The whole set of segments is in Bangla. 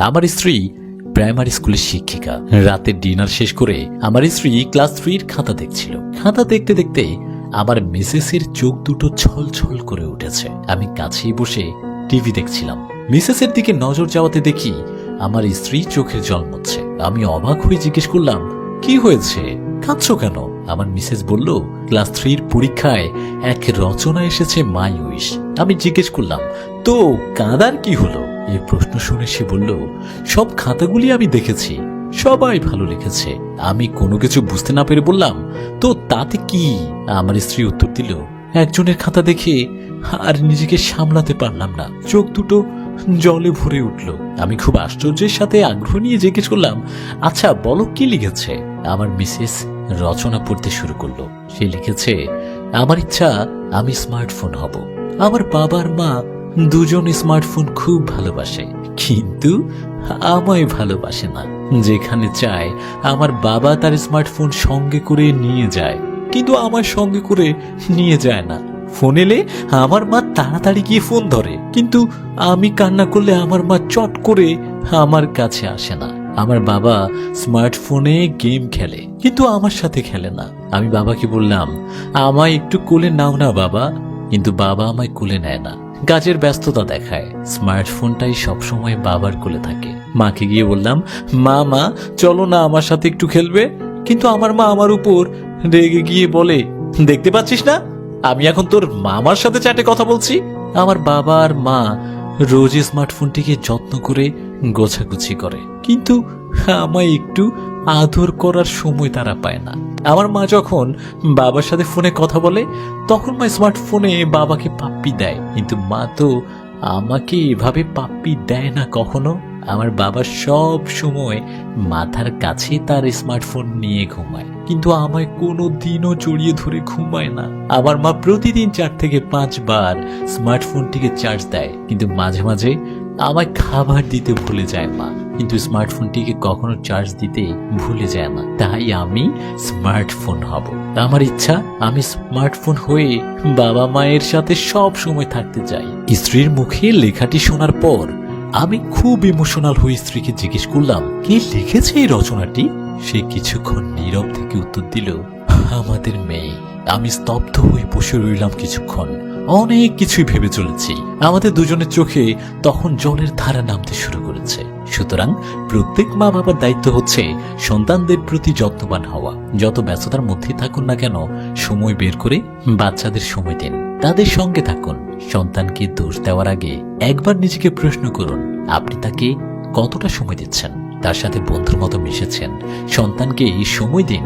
আমার স্ত্রী প্রাইমারি স্কুলের শিক্ষিকা। রাতের ডিনার শেষ করে আমার স্ত্রী ক্লাস থ্রির খাতা দেখছিল। খাতা দেখতে দেখতে আমার মিসেসের চোখ দুটো ছল ছল করে উঠেছে। আমি কাছেই বসে টিভি দেখছিলাম। মিসেসের দিকে নজর যাওয়াতে দেখি আমার স্ত্রী চোখের জল মুচ্ছে আমি অবাক হয়ে জিজ্ঞেস করলাম, কি হয়েছে? কাঁদছো কেন? আমার মিসেস বলল, ক্লাস থ্রির পরীক্ষায় এক রচনা এসেছে মাই উইশ আমি জিজ্ঞেস করলাম, তো কাঁদার কি হলো? এই প্রশ্ন শুনে সে বলল, সব খাতাগুলি আমি দেখেছি, সবাই ভালো লিখেছে। আমি কোনো কিছু বুঝতে না পেরে বললাম, তো তাতে কি? আমার স্ত্রী উত্তর দিল, একজনের খাতা দেখে আর নিজেকে সামলাতে পারলাম না। চোখ দুটো জলে ভরে উঠল। আমি খুব আশ্চর্যের সাথে আগ্রহ নিয়ে জিজ্ঞেস করলাম আচ্ছা বলো কি লিখেছে? আমার মিসেস রচনা পড়তে শুরু করল, সে লিখেছে, আমার ইচ্ছা, আমি স্মার্টফোন হব। আমার বাবার মা দুজন স্মার্টফোন খুব ভালোবাসে, কিন্তু আমায় ভালোবাসে না। যেখানে চায় আমার বাবা তার স্মার্টফোন সঙ্গে করে নিয়ে যায়, কিন্তু আমার সঙ্গে করে নিয়ে যায় না। ফোন এলে আমার মা তাড়াতাড়ি গিয়ে ফোন ধরে, কিন্তু আমি কান্না করলে আমার মা চট করে আমার কাছে আসে না। আমার বাবা স্মার্টফোনে গেম খেলে, কিন্তু আমার সাথে খেলে না। আমি বাবাকে বললাম, আমায় একটু কোলে নাও না বাবা। কিন্তু বাবা আমায় কোলে নেয় না। কাজের ব্যস্ততা দেখায়। স্মার্টফোনটাই সবসময় বাবার কোলে থাকে। মাকে গিয়ে বললাম, মা মা, চলো না আমার সাথে একটু খেলবে? কিন্তু আমার মা আমার উপর রেগে গিয়ে বলে, দেখতে পাচ্ছিস না? আমি এখন তোর মামার সাথে চ্যাটে কথা বলছি। আমার বাবা আর মা রোজ স্মার্টফোনটিকে যত্ন করে গোছাগুছি করে। কিন্তু আমায় একটু আদর করার সময় তারা পায় না। আমার মা যখন বাবার সাথে ফোনে কথা বলে, তখন মা স্মার্টফোনে বাবাকে পাপ্পি দেয়। কিন্তু মা তো আমাকে এভাবে পাপ্পি দেয় না কখনো। আমার বাবা সব সময় মাথার কাছে তার স্মার্টফোন নিয়ে ঘুমায়। কিন্তু আমায় কোনো দিনও জড়িয়ে ধরে ঘুমায় না। আমার মা প্রতিদিন চার থেকে পাঁচবার স্মার্টফোনটিকে চার্জ দেয়। কিন্তু মাঝে মাঝে আমায় খাবার দিতে ভুলে যায় মা, কিন্তু স্মার্টফোনটিকে কখনো চার্জ দিতে ভুলে যায় না তাই আমি স্মার্টফোন হব। আমার ইচ্ছা, আমি স্মার্টফোন হয়ে বাবা মায়ের সাথে সব সময় থাকতে চাই। স্ত্রীর মুখে লেখাটি শোনার পর আমি খুব ইমোশনাল হয়ে স্ত্রীকে জিজ্ঞেস করলাম, কে লিখেছে এই রচনাটি? সে কিছুক্ষণ নীরব থেকে উত্তর দিল, আমাদের মেয়ে। আমি স্তব্ধ হয়ে বসে রইলাম কিছুক্ষণ। অনেক কিছুই ভেবে চলেছি। আমাদের দুজনের চোখে তখন জলের ধারা নামতে শুরু করেছে। সুতরাং প্রত্যেক মা বাবার দায়িত্ব হচ্ছে সন্তানদের প্রতি যত্নবান হওয়া। যত ব্যস্ততার মধ্যে থাকুন না কেন, সময় বের করে বাচ্চাদের সময় দিন। তাদের সঙ্গে থাকুন। সন্তানকে দোষ দেওয়ার আগে একবার নিজেকে প্রশ্ন করুন, আপনি তাকে কতটা সময় দিচ্ছেন? তার সাথে বন্ধুর মতো মিশেছেন। সন্তানকে এই সময় দিন,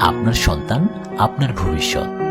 আপনার সন্তান আপনার ভবিষ্যৎ।